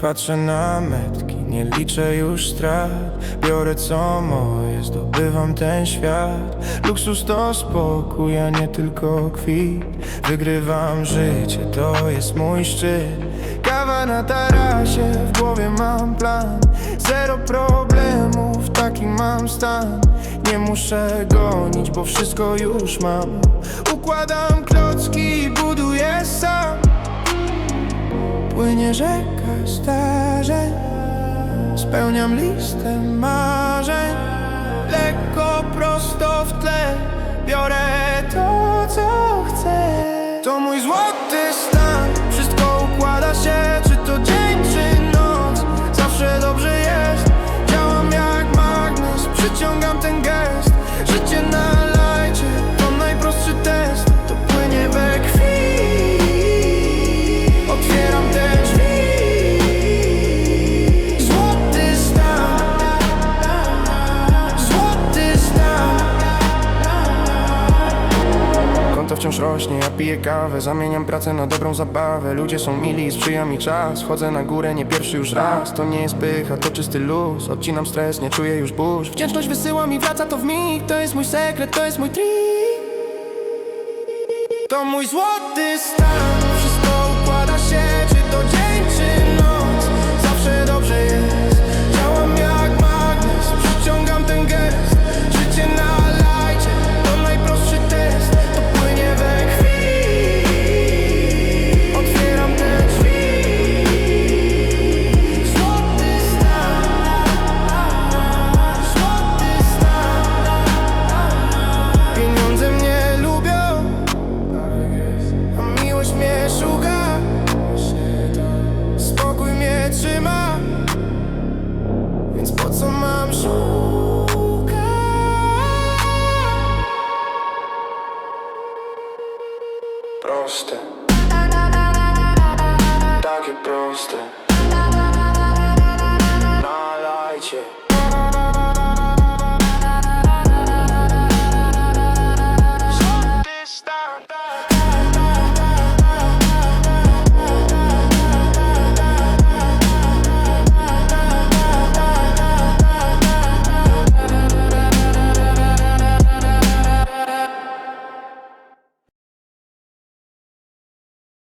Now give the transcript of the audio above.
patrzę na metki, nie liczę już strat. Biorę co moje, zdobywam ten świat. Luksus to spokój, a nie tylko kwit. Wygrywam życie, to jest mój szczyt. Kawa na tarasie, w głowie mam plan. Zero problemów, taki mam stan. Nie muszę gonić, bo wszystko już mam. Układam klocki, buduję sam Płynie rzeka starzeń Spełniam listę marzeń. Lekko, prosto w tle Biorę to, co chcę. To mój złoty stan wciąż rośnie, ja piję kawę Zamieniam pracę na dobrą zabawę. Ludzie są mili, sprzyja mi czas Chodzę na górę nie pierwszy już raz. To nie jest pycha, to czysty luz Odcinam stres, nie czuję już burz. Wdzięczność wysyła mi, wraca to w mig To jest mój sekret, to jest mój trik to mój złoty stan Wszystko układa się, czy to dzień, szukać? Proste Takie proste Na lajcie